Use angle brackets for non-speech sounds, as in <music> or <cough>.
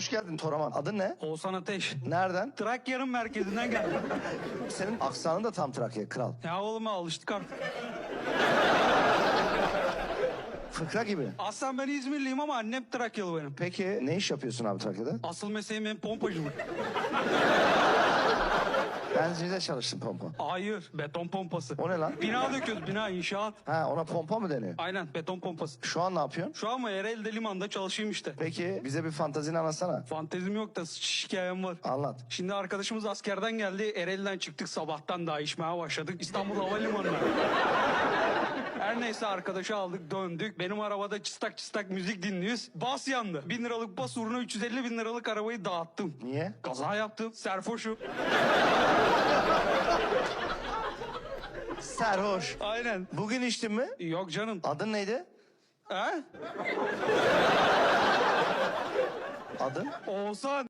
Hoş geldin Toraman. Adın ne? Oğuzhan Ateş. Nereden? Trakya'nın merkezinden geldim. <laughs> Senin aksanın da tam Trakya kral. ya oğlum alıştık artık. Fıkra gibi. Aslen ben İzmirliyim ama annem Trakyalı benim. Peki ne iş yapıyorsun abi Trakya'da? Asıl mesleğim benim pompacılık. Benzincide çalıştım pompa. Hayır, beton pompası. O ne lan? Bina döküyoruz, bina, inşaat. Ha ona pompa mı deniyor? Aynen, beton pompası. Şu an ne yapıyorsun? Şu an mı Ereğli'de limanda çalışayım işte. Peki bize bir fantazini anlatsana. Fantezim yok da sıçış hikayem var. Anlat. Şimdi arkadaşımız askerden geldi. Ereğli'den çıktık sabahtan daha içmeye başladık. İstanbul Havalimanı'na. Neyse arkadaşı aldık döndük. Benim arabada çıstak çıstak müzik dinliyoruz. Bas yandı. Bin liralık bas uğruna 350 bin liralık arabayı dağıttım. Niye? Kaza yaptım. Serfoşum. Serhoş. Aynen. Bugün içtin mi? Yok canım. Adın neydi? He? Adın? Oğuzhan.